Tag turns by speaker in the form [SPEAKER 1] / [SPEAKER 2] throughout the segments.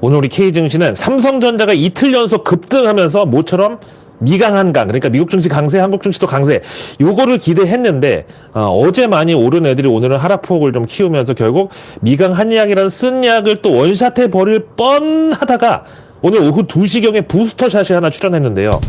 [SPEAKER 1] 오늘 우리 K증시는 삼성전자가 이틀 연속 급등하면서 모처럼 미강 한강 그러니까 미국 증시 강세, 한국 증시도 강세 요거를 기대했는데 어, 제 많이 오른 애들이 오늘은 하락폭을 좀 키우면서 결국 미강 한약이라는 쓴 약을 또 원샷해 버릴 뻔하다가 오늘 오후 2시경에 부스터샷이 하나 출연했는데요.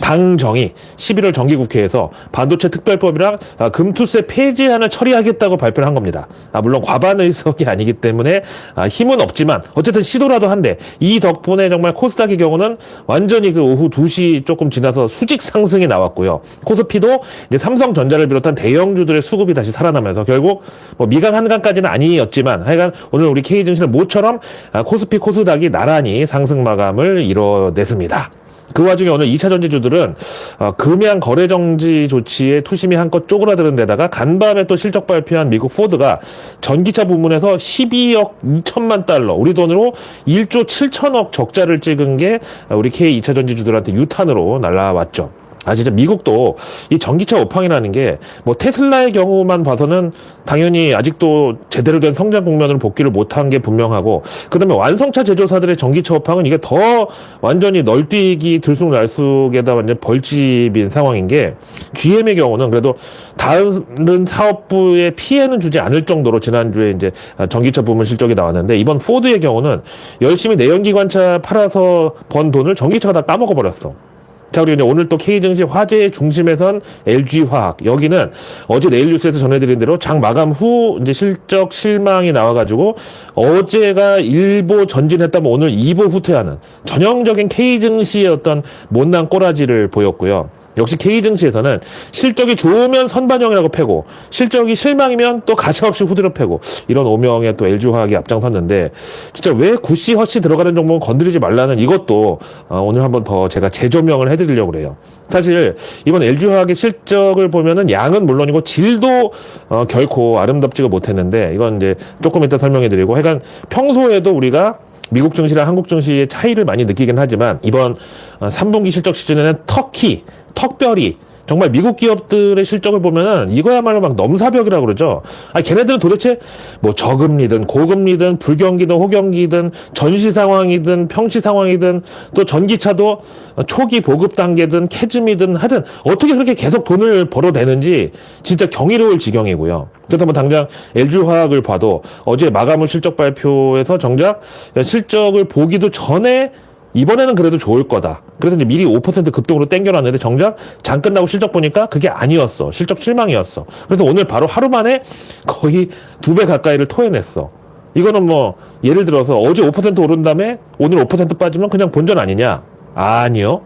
[SPEAKER 1] 당정이 11월 정기국회에서 반도체 특별법이랑 아, 금투세 폐지안을 처리하겠다고 발표를 한 겁니다. 아, 물론 과반 의석이 아니기 때문에 아, 힘은 없지만 어쨌든 시도라도 한데 이 덕분에 정말 코스닥의 경우는 완전히 그 오후 2시 조금 지나서 수직 상승이 나왔고요. 코스피도 이제 삼성전자를 비롯한 대형주들의 수급이 다시 살아나면서 결국 뭐 미강 한강까지는 아니었지만 하여간 오늘 우리 K증시는 모처럼 아, 코스피 코스닥이 나란히 상승 마감을 이뤄냈습니다. 그 와중에 오늘 2차 전지주들은 어, 금양 거래 정지 조치에 투심이 한껏 쪼그라드는 데다가 간밤에 또 실적 발표한 미국 포드가 전기차 부문에서 12억 2천만 달러 우리 돈으로 1조 7천억 적자를 찍은 게 우리 K 2차 전지주들한테 유탄으로 날라왔죠. 아 진짜 미국도 이 전기차 오팡이라는 게 뭐 테슬라의 경우만 봐서는 당연히 아직도 제대로 된 성장 국면으로 복귀를 못한 게 분명하고 그다음에 완성차 제조사들의 전기차 오팡은 이게 더 완전히 널뛰기 들쑥날쑥에다 완전 벌집인 상황인 게 GM의 경우는 그래도 다른 사업부에 피해는 주지 않을 정도로 지난주에 이제 전기차 부문 실적이 나왔는데 이번 포드의 경우는 열심히 내연기관차 팔아서 번 돈을 전기차가 다 까먹어 버렸어. 자, 이제 오늘 또 K증시 화제의 중심에선 LG화학. 여기는 어제 내일 뉴스에서 전해드린 대로 장 마감 후 이제 실적 실망이 나와가지고 어제가 일보 전진했다면 오늘 2보 후퇴하는 전형적인 K증시의 어떤 못난 꼬라지를 보였고요. 역시 K증시에서는 실적이 좋으면 선반영이라고 패고 실적이 실망이면 또 가차없이 후드려 패고 이런 오명에 또 LG화학이 앞장섰는데 진짜 왜 구씨 허씨 들어가는 종목은 건드리지 말라는 이것도 어, 오늘 한번 더 제가 재조명을 해드리려고 그래요. 사실 이번 LG화학의 실적을 보면은 양은 물론이고 질도 어, 결코 아름답지가 못했는데 이건 이제 조금 이따 설명해드리고 하여간 평소에도 우리가 미국 증시랑 한국 증시의 차이를 많이 느끼긴 하지만 이번 3분기 실적 시즌에는 터키, 턱별이 정말 미국 기업들의 실적을 보면은 이거야말로 막 넘사벽이라고 그러죠. 아, 걔네들은 도대체 뭐 저금리든 고금리든 불경기든 호경기든 전시 상황이든 평시 상황이든 또 전기차도 초기 보급 단계든 캐즘이든 하든 어떻게 그렇게 계속 돈을 벌어내는지 진짜 경이로울 지경이고요. 그렇다면 당장 LG화학을 봐도 어제 마감후 실적 발표에서 정작 실적을 보기도 전에 이번에는 그래도 좋을 거다. 그래서 이제 미리 5% 급등으로 땡겨놨는데 정작 장 끝나고 실적 보니까 그게 아니었어. 실적 실망이었어. 그래서 오늘 바로 하루 만에 거의 두 배 가까이를 토해냈어. 이거는 뭐 예를 들어서 어제 5% 오른 다음에 오늘 5% 빠지면 그냥 본전 아니냐? 아니요.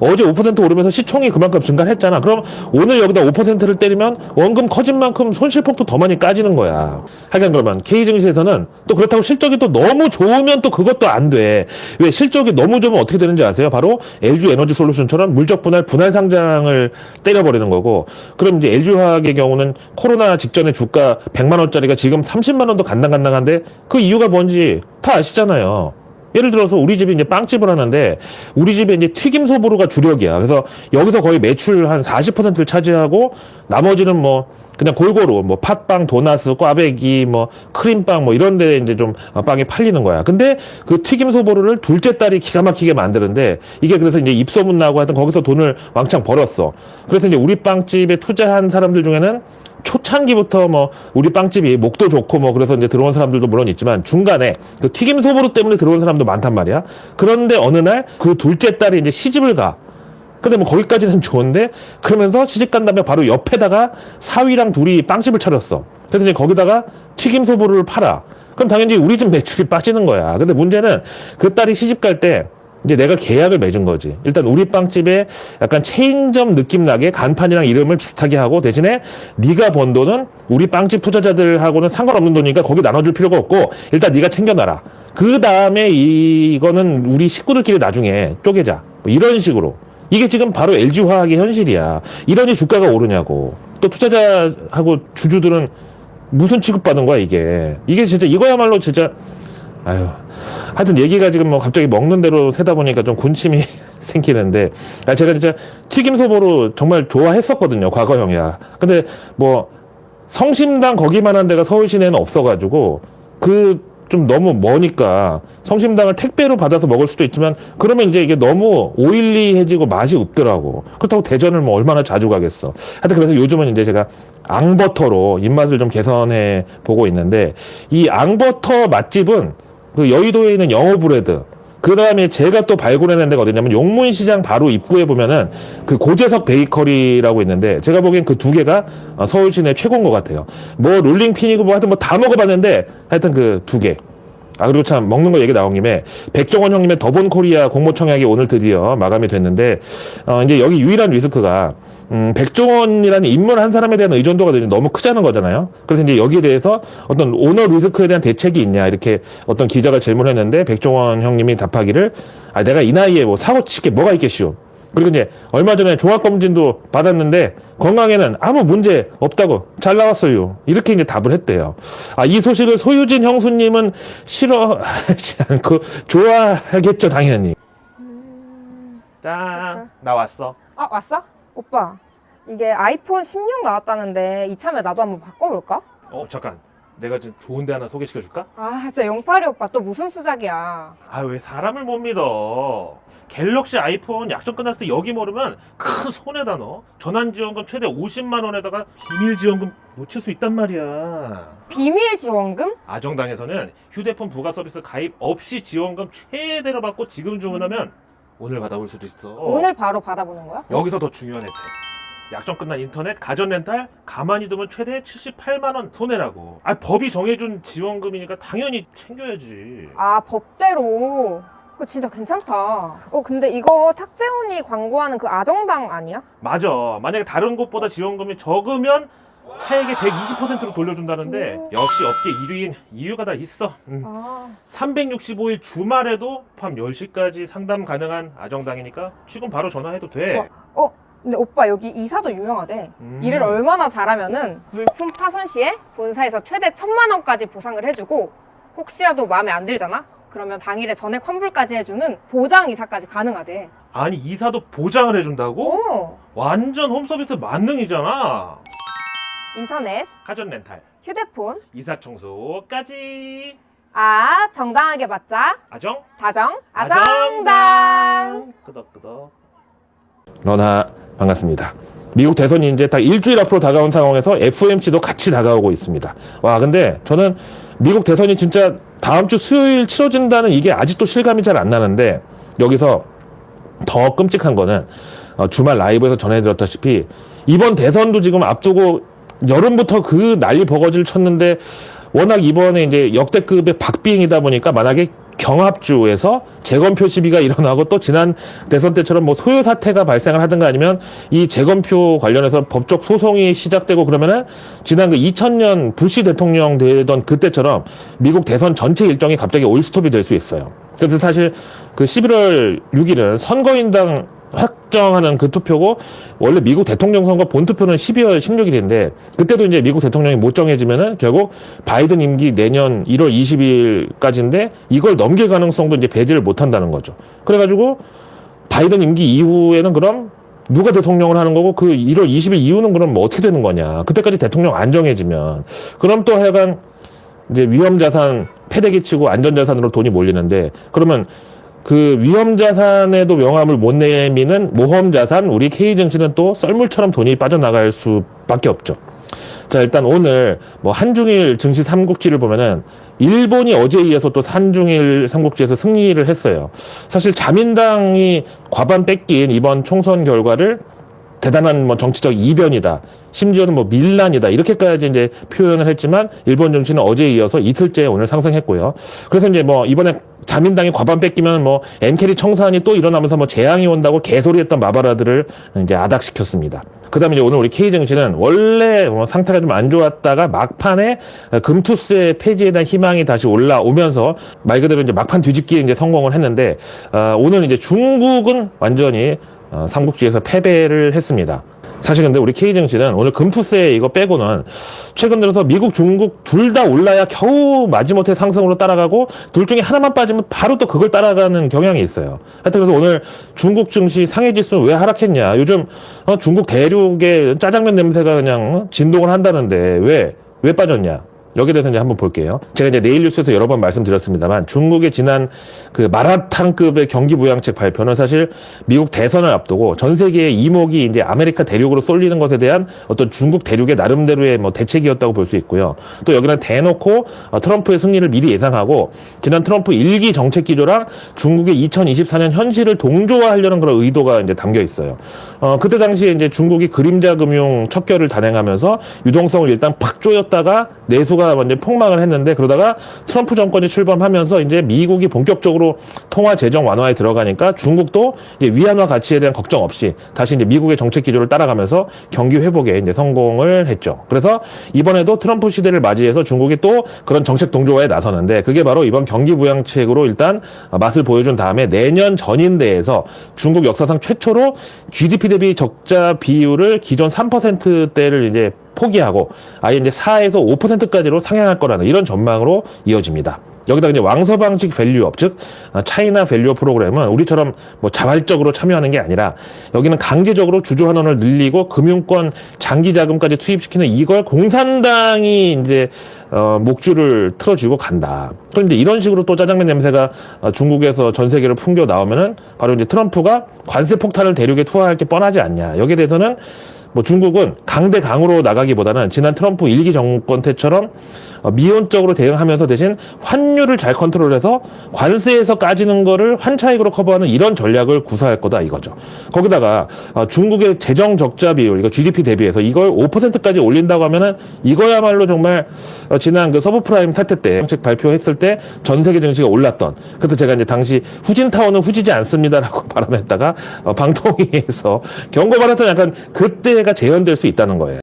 [SPEAKER 1] 어제 5% 오르면서 시총이 그만큼 증가했잖아. 그럼 오늘 여기다 5%를 때리면 원금 커진 만큼 손실폭도 더 많이 까지는 거야. 하여간 그러면 K증시에서는 또 그렇다고 실적이 또 너무 좋으면 또 그것도 안 돼. 왜 실적이 너무 좋으면 어떻게 되는지 아세요? 바로 LG 에너지 솔루션처럼 물적 분할 분할 상장을 때려버리는 거고 그럼 이제 LG화학의 경우는 코로나 직전에 주가 100만 원짜리가 지금 30만 원도 간당간당한데 그 이유가 뭔지 다 아시잖아요. 예를 들어서 우리 집이 이제 빵집을 하는데 우리 집에 이제 튀김 소보루가 주력이야. 그래서 여기서 거의 매출 한 40%를 차지하고 나머지는 뭐 그냥 골고루 뭐 팥빵, 도나스, 꽈배기, 뭐 크림빵 뭐 이런 데 이제 좀 빵이 팔리는 거야. 근데 그 튀김 소보루를 둘째 딸이 기가 막히게 만드는데 이게 그래서 이제 입소문 나고 하여튼 거기서 돈을 왕창 벌었어. 그래서 이제 우리 빵집에 투자한 사람들 중에는 초창기부터 뭐 우리 빵집이 목도 좋고 뭐 그래서 이제 들어온 사람들도 물론 있지만 중간에 그 튀김 소보루 때문에 들어온 사람도 많단 말이야. 그런데 어느 날 그 둘째 딸이 이제 시집을 가. 근데 뭐 거기까지는 좋은데 그러면서 시집 간 다음에 바로 옆에다가 사위랑 둘이 빵집을 차렸어. 그래서 이제 거기다가 튀김 소보루를 팔아. 그럼 당연히 우리 집 매출이 빠지는 거야. 근데 문제는 그 딸이 시집 갈때 이제 내가 계약을 맺은 거지. 일단 우리 빵집에 약간 체인점 느낌 나게 간판이랑 이름을 비슷하게 하고 대신에 네가 번 돈은 우리 빵집 투자자들하고는 상관없는 돈이니까 거기 나눠줄 필요가 없고 일단 네가 챙겨놔라. 그 다음에 이거는 우리 식구들끼리 나중에 쪼개자. 뭐 이런 식으로. 이게 지금 바로 LG화학의 현실이야. 이러니 주가가 오르냐고. 또 투자자하고 주주들은 무슨 취급받는 거야 이게. 이게 진짜 이거야말로 진짜 아유. 하여튼 얘기가 지금 뭐 갑자기 먹는 대로 세다 보니까 좀 군침이 생기는데 아 제가 진짜 튀김 소보로 정말 좋아했었거든요 과거형이야 근데 뭐 성심당 거기만한 데가 서울 시내는 없어가지고 그 좀 너무 머니까 성심당을 택배로 받아서 먹을 수도 있지만 그러면 이제 이게 너무 오일리해지고 맛이 없더라고. 그렇다고 대전을 뭐 얼마나 자주 가겠어. 하여튼 그래서 요즘은 이제 제가 앙버터로 입맛을 좀 개선해 보고 있는데 이 앙버터 맛집은 그 여의도에 있는 영어브레드 그 다음에 제가 또 발굴해낸 데가 어디냐면 용문시장 바로 입구에 보면은 그 고재석 베이커리라고 있는데 제가 보기엔 그 두 개가 어, 서울 시내 최고인 것 같아요. 뭐 롤링핀이고 뭐 하여튼 뭐 다 먹어봤는데 하여튼 그 두 개. 아 그리고 참 먹는 거 얘기 나온 김에 백종원 형님의 더본 코리아 공모 청약이 오늘 드디어 마감이 됐는데 어 이제 여기 유일한 리스크가 음 백종원이라는 인물 한 사람에 대한 의존도가 너무 크자는 거잖아요. 그래서 이제 여기에 대해서 어떤 오너 리스크에 대한 대책이 있냐 이렇게 어떤 기자가 질문했는데 백종원 형님이 답하기를 아 내가 이 나이에 뭐 사고 칠게 뭐가 있겠시오. 그리고 이제 얼마 전에 종합검진도 받았는데 건강에는 아무 문제 없다고 잘 나왔어요. 이렇게 이제 답을 했대요. 아, 이 소식을 소유진 형수님은 싫어하지 않고 좋아하겠죠, 당연히. 짠, 나왔어.
[SPEAKER 2] 아 왔어? 오빠 이게 아이폰 16 나왔다는데 이참에 나도 한번 바꿔볼까?
[SPEAKER 1] 어, 잠깐. 내가 지금 좋은 데 하나 소개시켜 줄까?
[SPEAKER 2] 아 진짜 영팔이 오빠 또 무슨 수작이야
[SPEAKER 1] 아, 왜 사람을 못 믿어? 갤럭시 아이폰 약정 끝났을 때 여기 모르면 큰 손해다 너. 전환 지원금 최대 50만 원에다가 비밀 지원금 놓칠 수 있단 말이야.
[SPEAKER 2] 비밀 지원금?
[SPEAKER 1] 아정당에서는 휴대폰 부가 서비스 가입 없이 지원금 최대로 받고 지금 주문하면 오늘 받아볼 수도 있어.
[SPEAKER 2] 오늘 바로 받아보는 거야?
[SPEAKER 1] 여기서 더 중요한 혜택. 약정 끝난 인터넷 가전 렌탈 가만히 두면 최대 78만 원 손해라고. 아 법이 정해준 지원금이니까 당연히 챙겨야지.
[SPEAKER 2] 아 법대로 그거 진짜 괜찮다 어 근데 이거 탁재훈이 광고하는 그 아정당 아니야?
[SPEAKER 1] 맞아. 만약에 다른 곳보다 지원금이 적으면 차액의 120%로 돌려준다는데
[SPEAKER 2] 오.
[SPEAKER 1] 역시 업계 1위인 이유가 다 있어. 음.
[SPEAKER 2] 아
[SPEAKER 1] 365일 주말에도 밤 10시까지 상담 가능한 아정당이니까 지금 바로 전화해도 돼.
[SPEAKER 2] 어, 근데 오빠 여기 이사도 유명하대
[SPEAKER 1] 음.
[SPEAKER 2] 일을 얼마나 잘하면은 물품 파손 시에 본사에서 최대 천만 원까지 보상을 해주고 혹시라도 마음에 안 들잖아? 그러면 당일에 전액 환불까지 해주는 보장 이사까지 가능하대.
[SPEAKER 1] 아니 이사도 보장을 해준다고?
[SPEAKER 2] 오,
[SPEAKER 1] 완전 홈서비스 만능이잖아.
[SPEAKER 2] 인터넷,
[SPEAKER 1] 가전 렌탈,
[SPEAKER 2] 휴대폰,
[SPEAKER 1] 이사 청소까지.
[SPEAKER 2] 아 정당하게 받자.
[SPEAKER 1] 아정?
[SPEAKER 2] 다정, 아정당.
[SPEAKER 1] 끄덕끄덕. 러나 반갑습니다. 미국 대선이 이제 딱 일주일 앞으로 다가온 상황에서 FOMC도 같이 다가오고 있습니다. 와, 근데 저는 미국 대선이 진짜 다음 주 수요일 치러진다는 이게 아직도 실감이 잘 안 나는데 여기서 더 끔찍한 거는 어, 주말 라이브에서 전해드렸다시피 이번 대선도 지금 앞두고 여름부터 그 난리 버거지를 쳤는데 워낙 이번에 이제 역대급의 박빙이다 보니까 만약에 경합주에서 재검표 시비가 일어나고 또 지난 대선 때처럼 뭐 소요 사태가 발생을 하든가 아니면 이 재검표 관련해서 법적 소송이 시작되고 그러면은 지난 그 2000년 부시 대통령 되던 그때처럼 미국 대선 전체 일정이 갑자기 올스톱이 될 수 있어요. 그래서 사실 그 11월 6일은 선거인당 확정하는 그 투표고 원래 미국 대통령 선거 본 투표는 12월 16일인데 그때도 이제 미국 대통령이 못 정해지면은 결국 바이든 임기 내년 1월 20일까지인데 이걸 넘길 가능성도 이제 배제를 못 한다는 거죠. 그래가지고 바이든 임기 이후에는 그럼 누가 대통령을 하는 거고 그 1월 20일 이후는 그럼 뭐 어떻게 되는 거냐. 그때까지 대통령 안 정해지면 그럼 또 하여간 이제 위험 자산 패대기 치고 안전 자산으로 돈이 몰리는데 그러면 그 위험 자산에도 명함을 못 내미는 모험 자산 우리 K증시는 또 썰물처럼 돈이 빠져나갈 수밖에 없죠. 자 일단 오늘 뭐 한중일 증시 삼국지를 보면은 일본이 어제에 이어서 또 한중일 삼국지에서 승리를 했어요. 사실 자민당이 과반 뺏긴 이번 총선 결과를 대단한 뭐 정치적 이변이다. 심지어는 뭐 밀란이다. 이렇게까지 이제 표현을 했지만 일본 증시는 어제에 이어서 이틀째 오늘 상승했고요. 그래서 이제 뭐 이번에 자민당이 과반 뺏기면 뭐 엔캐리 청산이 또 일어나면서 뭐 재앙이 온다고 개소리했던 마바라들을 이제 아닥시켰습니다. 그다음에 이제 오늘 우리 K 증시는 원래 뭐 상태가 좀 안 좋았다가 막판에 금투세 폐지에 대한 희망이 다시 올라오면서 말 그대로 이제 막판 뒤집기에 이제 성공을 했는데 어, 오늘 이제 중국은 완전히 어, 삼국지에서 패배를 했습니다. 사실 근데 우리 K증시는 오늘 금투세 이거 빼고는 최근 들어서 미국, 중국 둘 다 올라야 겨우 마지못해 상승으로 따라가고 둘 중에 하나만 빠지면 바로 또 그걸 따라가는 경향이 있어요. 하여튼 그래서 오늘 중국 증시 상해 지수는 왜 하락했냐. 요즘 어, 중국 대륙의 짜장면 냄새가 그냥 어, 진동을 한다는데 왜, 왜 빠졌냐. 여기에 대해서 이제 한번 볼게요. 제가 이제 내일 뉴스에서 여러 번 말씀드렸습니다만 중국의 지난 그 마라탕급의 경기 부양책 발표는 사실 미국 대선을 앞두고 전 세계의 이목이 이제 아메리카 대륙으로 쏠리는 것에 대한 어떤 중국 대륙의 나름대로의 뭐 대책이었다고 볼 수 있고요. 또 여기는 대놓고 어, 트럼프의 승리를 미리 예상하고 지난 트럼프 일기 정책 기조랑 중국의 2024년 현실을 동조화하려는 그런 의도가 이제 담겨 있어요. 어, 그때 당시에 이제 중국이 그림자 금융 척결을 단행하면서 유동성을 일단 팍 조였다가 내수가 먼저 폭망을 했는데 그러다가 트럼프 정권이 출범하면서 이제 미국이 본격적으로 통화 재정 완화에 들어가니까 중국도 이제 위안화 가치에 대한 걱정 없이 다시 이제 미국의 정책 기조를 따라가면서 경기 회복에 이제 성공을 했죠. 그래서 이번에도 트럼프 시대를 맞이해서 중국이 또 그런 정책 동조화에 나서는데 그게 바로 이번 경기 부양책으로 일단 맛을 보여준 다음에 내년 전인대에서 중국 역사상 최초로 GDP 대비 적자 비율을 기존 3%대를 이제 포기하고 아예 이제 4에서 5%까지로 상향할 거라는 이런 전망으로 이어집니다. 여기다 이제 왕서 방식 밸류업 즉 어, 차이나 밸류업 프로그램은 우리처럼 뭐 자발적으로 참여하는 게 아니라 여기는 강제적으로 주주 환원을 늘리고 금융권 장기 자금까지 투입시키는 이걸 공산당이 이제 어 목줄을 틀어주고 간다. 그런데 이런 식으로 또 짜장면 냄새가 어, 중국에서 전 세계를 풍겨 나오면은 바로 이제 트럼프가 관세 폭탄을 대륙에 투하할 게 뻔하지 않냐. 여기에 대해서는 뭐 중국은 강대 강으로 나가기보다는 지난 트럼프 일기 정권 때처럼 어, 미온적으로 대응하면서 대신 환율을 잘 컨트롤해서 관세에서 까지는 거를 환차익으로 커버하는 이런 전략을 구사할 거다 이거죠. 거기다가 어, 중국의 재정 적자 비율, 이거 GDP 대비해서 이걸 5%까지 올린다고 하면은 이거야말로 정말 어, 지난 그 서브프라임 사태 때 정책 발표했을 때 전 세계 증시가 올랐던 그래서 제가 이제 당시 후진 타워는 후지지 않습니다라고 발언했다가 어, 방통위에서 경고받았던 약간 그때 가 재현될 수 있다는 거예요.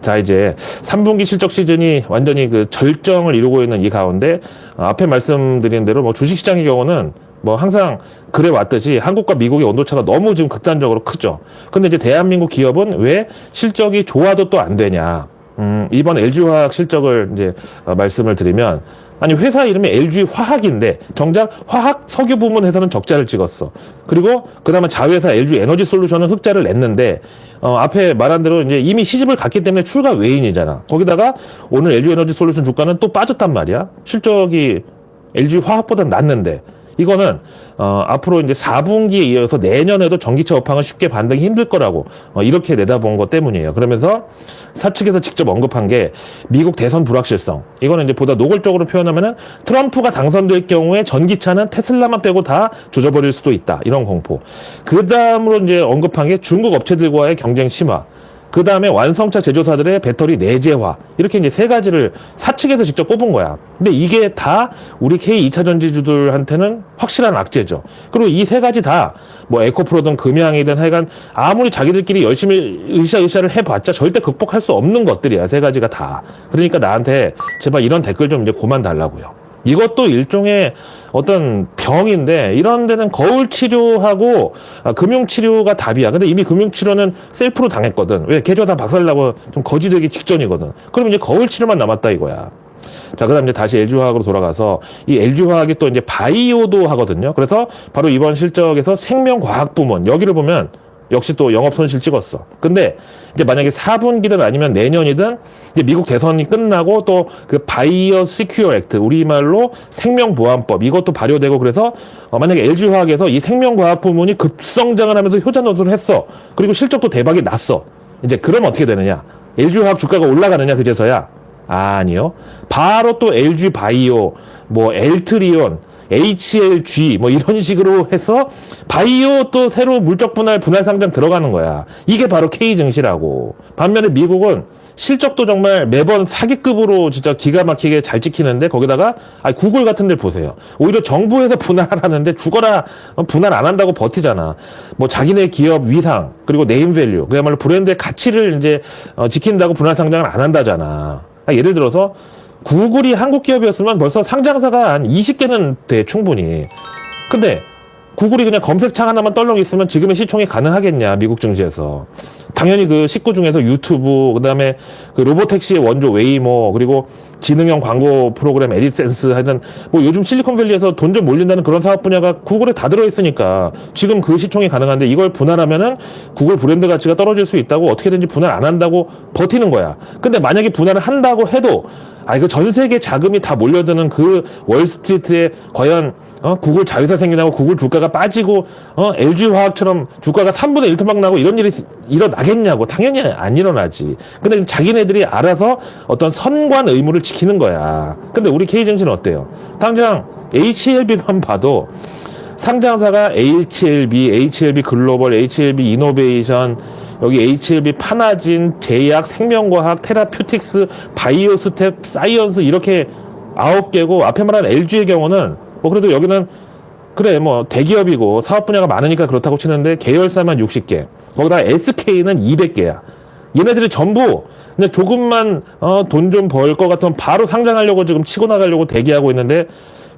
[SPEAKER 1] 자 이제 3분기 실적 시즌이 완전히 그 절정을 이루고 있는 이 가운데 어, 앞에 말씀드린 대로 뭐 주식시장의 경우는 뭐 항상 그래 왔듯이 한국과 미국의 온도차가 너무 지금 극단적으로 크죠. 근데 이제 대한민국 기업은 왜 실적이 좋아도 또 안 되냐? 음, 이번 LG화학 실적을 이제 어, 말씀을 드리면 아니 회사 이름이 LG화학인데 정작 화학 석유 부문에서는 적자를 찍었어. 그리고 그다음에 자회사 LG 에너지 솔루션은 흑자를 냈는데 어, 앞에 말한 대로 이제 이미 시집을 갔기 때문에 출가 외인이잖아. 거기다가 오늘 LG 에너지 솔루션 주가는 또 빠졌단 말이야. 실적이 LG 화학보다 낫는데 이거는 어, 앞으로 이제 4분기에 이어서 내년에도 전기차 업황은 쉽게 반등이 힘들 거라고 어, 이렇게 내다본 것 때문이에요. 그러면서 사측에서 직접 언급한 게 미국 대선 불확실성. 이거는 이제 보다 노골적으로 표현하면은 트럼프가 당선될 경우에 전기차는 테슬라만 빼고 다 조져버릴 수도 있다. 이런 공포. 그 다음으로 이제 언급한 게 중국 업체들과의 경쟁 심화. 그 다음에 완성차 제조사들의 배터리 내재화 이렇게 이제 세 가지를 사측에서 직접 꼽은 거야. 근데 이게 다 우리 K 2차 전지주들한테는 확실한 악재죠. 그리고 이 세 가지 다 뭐 에코프로든 금양이든 하여간 아무리 자기들끼리 열심히 으쌰으쌰를 해봤자 절대 극복할 수 없는 것들이야. 세 가지가 다. 그러니까 나한테 제발 이런 댓글 좀 이제 그만 달라고요. 이것도 일종의 어떤 병인데 이런 데는 거울 치료하고 아, 금융 치료가 답이야. 근데 이미 금융 치료는 셀프로 당했거든. 왜 계좌 다 박살나고 좀 거지되기 직전이거든. 그럼 이제 거울 치료만 남았다 이거야. 자, 그 다음 이제 다시 LG화학으로 돌아가서 이 LG화학이 또 이제 바이오도 하거든요. 그래서 바로 이번 실적에서 생명과학 부문 여기를 보면 역시 또 영업 손실 찍었어. 근데 이제 만약에 4분기든 아니면 내년이든 이제 미국 대선이 끝나고 또 그 바이오 시큐어 액트 우리말로 생명보안법 이것도 발효되고 그래서 어 만약에 LG화학에서 이 생명과학 부문이 급성장을 하면서 효자 노선을 했어. 그리고 실적도 대박이 났어. 이제 그럼 어떻게 되느냐? LG화학 주가가 올라가느냐 그제서야? 아니요. 바로 또 LG 바이오, 뭐 엘트리온, HLG 뭐 이런 식으로 해서 바이오 또 새로 물적 분할 분할 상장 들어가는 거야. 이게 바로 K 증시라고. 반면에 미국은 실적도 정말 매번 사기급으로 진짜 기가 막히게 잘 찍히는데 거기다가 아 구글 같은 데 보세요. 오히려 정부에서 분할하는데 죽어라 어, 분할 안 한다고 버티잖아. 뭐 자기네 기업 위상 그리고 네임밸류 그야말로 브랜드의 가치를 이제 어, 지킨다고 분할 상장을 안 한다잖아. 아, 예를 들어서 구글이 한국 기업이었으면 벌써 상장사가 한 20개는 돼 충분히. 근데 구글이 그냥 검색창 하나만 떨렁 있으면 지금의 시총이 가능하겠냐 미국 증시에서 당연히 그 식구 중에서 유튜브, 그 다음에 그 로보택시의 원조 웨이모, 그리고 지능형 광고 프로그램 에디센스 하여튼 뭐 요즘 실리콘밸리에서 돈 좀 몰린다는 그런 사업 분야가 구글에 다 들어있으니까 지금 그 시총이 가능한데 이걸 분할하면은 구글 브랜드 가치가 떨어질 수 있다고 어떻게든지 분할 안 한다고 버티는 거야. 근데 만약에 분할을 한다고 해도 아 이거 전 세계 자금이 다 몰려드는 그 월스트리트에 과연 어, 구글 자회사 생겨나고 구글 주가가 빠지고 어, LG 화학처럼 주가가 3분의 1 토막 나고 이런 일이 일어나겠냐고 당연히 안 일어나지. 근데 자기네들이 알아서 어떤 선관 의무를 지키는 거야. 근데 우리 K증시는 어때요? 당장 HLB만 봐도 상장사가 HLB, HLB 글로벌, HLB 이노베이션, 여기 HLB 파나진, 제약, 생명과학, 테라퓨틱스, 바이오스텝, 사이언스 이렇게 아홉 개고 앞에 말한 LG의 경우는 뭐 그래도 여기는 그래 뭐 대기업이고 사업 분야가 많으니까 그렇다고 치는데 계열사만 60개. 거기다 SK는 200개야. 얘네들이 전부 그냥 조금만 어, 돈 좀 벌 것 같으면 바로 상장하려고 지금 치고 나가려고 대기하고 있는데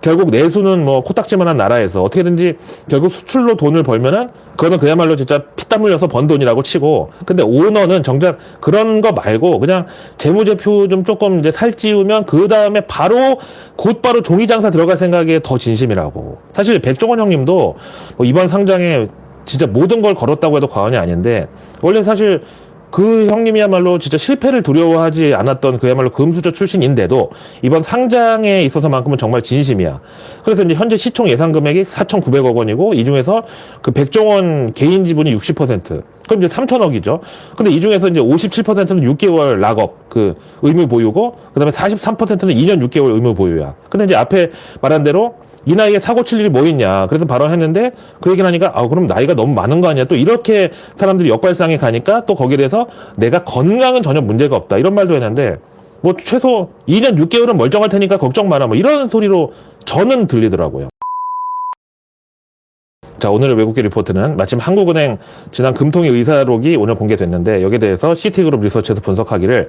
[SPEAKER 1] 결국 내수는 뭐 코딱지만한 나라에서 어떻게든지 결국 수출로 돈을 벌면은 그거는 그야말로 진짜 피땀 흘려서 번 돈이라고 치고 근데 오너는 정작 그런 거 말고 그냥 재무제표 좀 조금 이제 살찌우면 그 다음에 바로 곧바로 종이 장사 들어갈 생각에 더 진심이라고. 사실 백종원 형님도 뭐 이번 상장에 진짜 모든 걸 걸었다고 해도 과언이 아닌데 원래 사실 그 형님이야말로 진짜 실패를 두려워하지 않았던 그야말로 금수저 출신인데도 이번 상장에 있어서만큼은 정말 진심이야. 그래서 이제 현재 시총 예상 금액이 4,900억 원이고 이 중에서 그 백종원 개인 지분이 60%. 그럼 이제 3천억이죠. 근데 이 중에서 이제 57%는 6개월 락업 그 의무 보유고 그 다음에 43%는 2년 6개월 의무 보유야. 근데 이제 앞에 말한 대로 이 나이에 사고 칠 일이 뭐 있냐. 그래서 발언했는데 그 얘기를 하니까 아, 그럼 나이가 너무 많은 거 아니야. 또 이렇게 사람들이 역발상에 가니까 또 거기에 대해서 내가 건강은 전혀 문제가 없다. 이런 말도 했는데 뭐 최소 2년 6개월은 멀쩡할 테니까 걱정 마라. 뭐 이런 소리로 저는 들리더라고요. 자, 오늘의 외국계 리포트는 마침 한국은행 지난 금통위 의사록이 오늘 공개됐는데 여기에 대해서 시티그룹 리서치에서 분석하기를